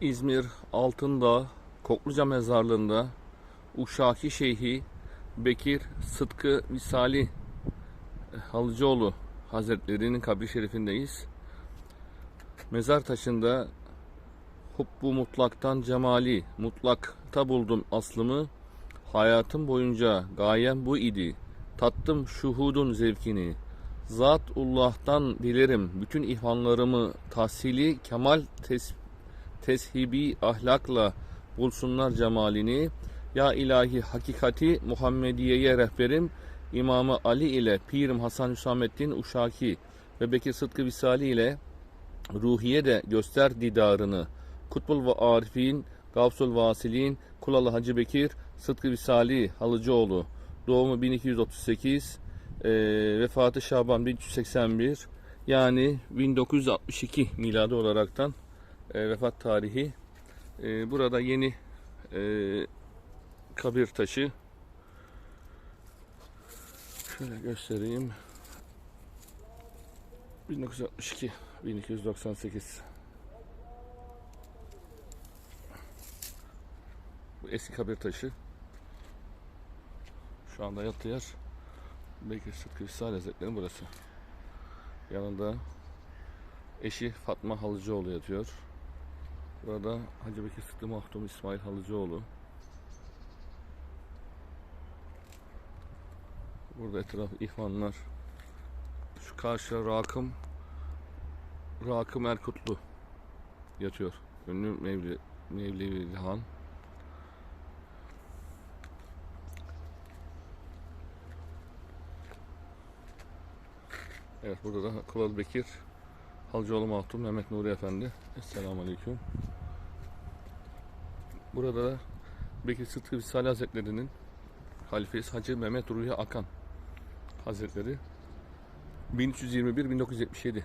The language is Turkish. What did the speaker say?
İzmir Altındağ Kokluca Mezarlığı'nda Uşaki Şeyhi Bekir Sıtkı Visali Halıcıoğlu Hazretleri'nin kabri şerifindeyiz. Mezar taşında Hubbu mutlaktan cemali, mutlakta buldum aslımı. Hayatım boyunca gayem bu idi. Tattım şuhudun zevkini. Zatullah'tan dilerim bütün ihvanlarımı tahsili kemal tes teshibi ahlakla bulsunlar cemalini. Ya ilahi hakikati Muhammediye'ye rehberim İmamı Ali ile Pirim Hasan Hüsamettin Uşaki ve Bekir Sıtkı Visali ile Ruhiye de göster didarını. Kutbul ve Arifin, Gavsul Vasilin, Kulalı Hacı Bekir, Sıtkı Visali Halıcıoğlu. Doğumu 1238, eee, vefatı Şaban 1381. Yani 1962 miladi olaraktan eee, vefat tarihi. Eee, burada yeni eee, kabir taşı. Şöyle göstereyim. 1962 1298 Bu eski kabir taşı. Şu anda yattığı yer Bekir Sıtkı Visal Hazretleri burası. Yanında eşi Fatma Halıcıoğlu yatıyor. Burada Hacı Bekir Sıtkı Mahtum İsmail Halıcıoğlu. Burada etraf ihvanlar. Şu karşı Rakım Rakım Erkutlu yatıyor. Ünlü Mevli, Mevlevi Han. Evet burada da Kulalı Bekir Halcıoğlu Mahtum Mehmet Nuri Efendi. Esselamu Aleyküm. Burada da Bekir Sıtkı Visali Hazretleri'nin halifesi Hacı Mehmet Ruhi Akan Hazretleri 1321-1977